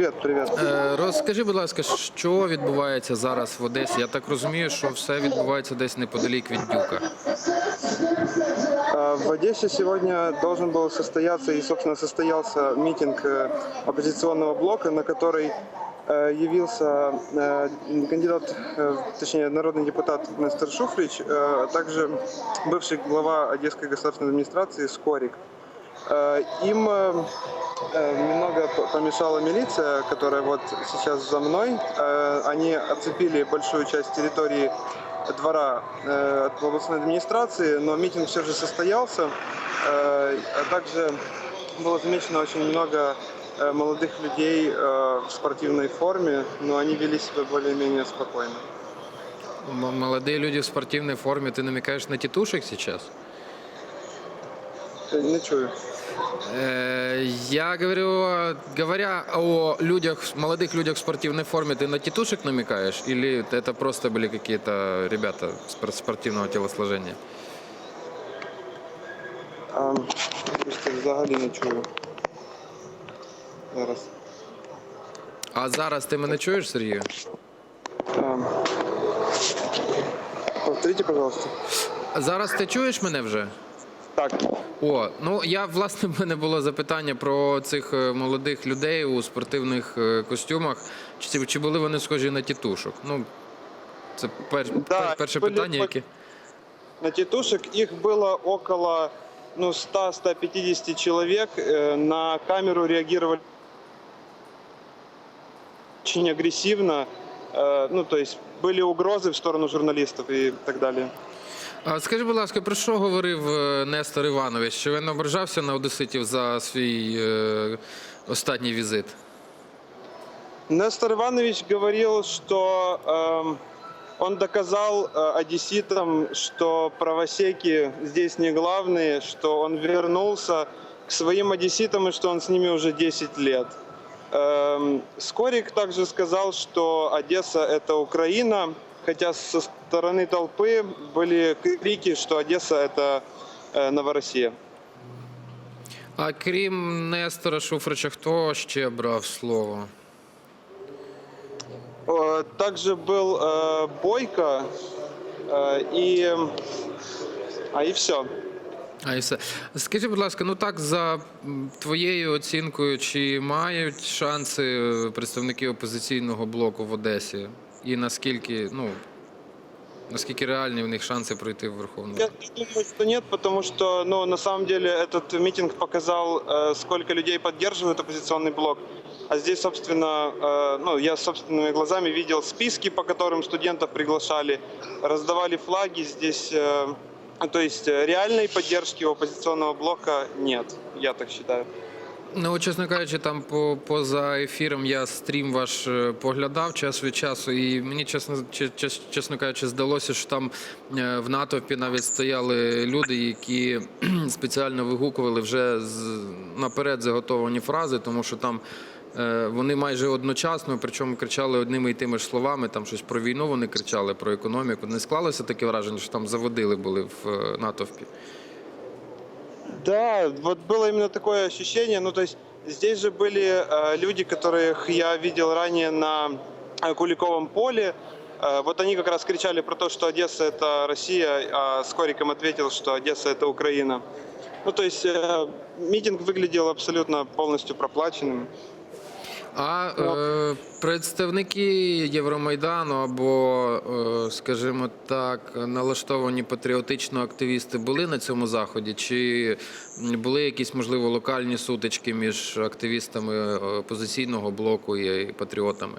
Привет, привет. Е, Розкажи, будь ласка, що відбувається зараз в Одесі? Я так розумію, що все відбувається десь неподалік від Дюка. А, В Одессе сегодня должен был состояться и, собственно, состоялся митинг э, оппозиционного блока, на который э, явился э, кандидат, э, точнее, народный депутат Нестор Шуфрич, э, а также бывший глава Одесской государственной администрации Скорик. Э, Им э, э, немного п- помешала милиция, которая вот сейчас за мной. Э, Они оцепили большую часть территории двора э, от областной администрации, но митинг все же состоялся. Э, А также было замечено очень много э, молодых людей э, в спортивной форме, но они вели себя более-менее спокойно. М- Молоді люди в спортивній формі, ти намікаєш на тітушек зараз? Э, Не чую. Э, Я говорю, говоря о людях, молодых людях в спортивной форме, ты на тетушек намекаешь? Или это просто были какие-то ребята спор- спортивного телосложения? А, Просто взагалі не чую. Зараз. А зараз ти мене чуєш, Сергію? А, Повторите, пожалуйста. Зараз ти чуєш мене вже? Так. О, ну я власне в мене було запитання про цих е, молодих людей у спортивних е, костюмах. Чи, чи були вони схожі на тітушок? Ну, це пер, пер- перше питання, яке. На тетушек их было около ну, 100-150 человек. Э, На камеру реагировали очень агрессивно. Э, Ну, то есть были угрозы в сторону журналистов и так далее. А скажи, будь ласка, про що говорив е, Нестор Іванович? Що він ображався на одеситів за свій е, останній візит? Нестор Иванович говорил, что эм, он доказал э, одесситам, что правосеки здесь не главные, что он вернулся к своим одесситам и что он с ними уже 10 лет. Эм, Скорик также сказал, что Одесса – это Украина, хотя со стороны толпы были крики, что Одесса – это э, Новороссия. А крім Нестора Шуфрича, хто ще брав слово? Э, Также был э, Бойко э, и, а, и все. А і все. Скажи, будь ласка, ну так за м, твоєю оцінкою, чи мають шанси е, представники опозиційного блоку в Одесі? І наскільки, ну наскільки реальні в них шанси пройти в Верховну Я Раду? думаю, что нет, потому что, ну, на самом деле, этот митинг показал, э, сколько людей поддерживают оппозиционный блок. А здесь, собственно, э, ну, я собственными глазами видел списки, по которым студентов приглашали, раздавали флаги. Здесь, э, то есть, э, реальной поддержки оппозиционного блока нет, я так считаю. Ну, чесно кажучи, там по, поза ефіром я стрім ваш е, поглядав час від часу, і мені чесно, чесно кажучи, здалося, що там е, в натовпі навіть стояли люди, які спеціально вигукували вже наперед заготовані фрази, тому що там. е, Вони майже одночасно, причому кричали одними і тими ж словами. Там щось про війну вони кричали, про економіку. Не склалося таке враження, що там заводили були в е, натовпі. Да, вот было именно такое ощущение. Ну, то есть здесь же были э, люди, которых я видел ранее на э, Куликовом поле. Э, вот они как раз кричали про то, что Одесса это Россия, а Скориком ответил, что Одесса это Украина. Ну, то есть э, митинг выглядел абсолютно полностью проплаченным. А е, представники Євромайдану або, е, скажімо так, налаштовані патріотично активісти були на цьому заході? Чи були якісь, можливо, локальні сутички між активістами е, опозиційного блоку і патріотами?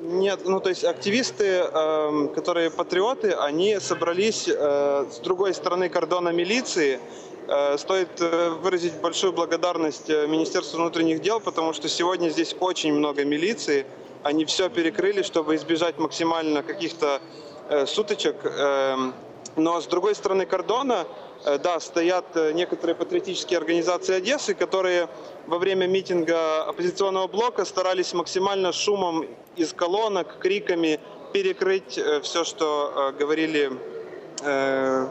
Нет, ну то есть активисты, эм, которые патриоты, они собрались э, с другой стороны кордона милиции. Э, стоит э, выразить большую благодарность э, Министерству внутренних дел, потому что сегодня здесь очень много милиции. Они все перекрыли, чтобы избежать максимально каких-то э, суточек. Эм, но с другой стороны кордона, э, да, стоят э, некоторые патриотические организации Одессы, которые во время митинга оппозиционного блока старались максимально шумом из колонок, криками перекрыть все, что э, говорили э,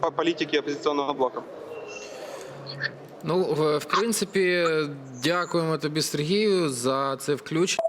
по политике оппозиционного блока. Ну, в, в принципі, дякуємо тобі, Сергію, за це включення.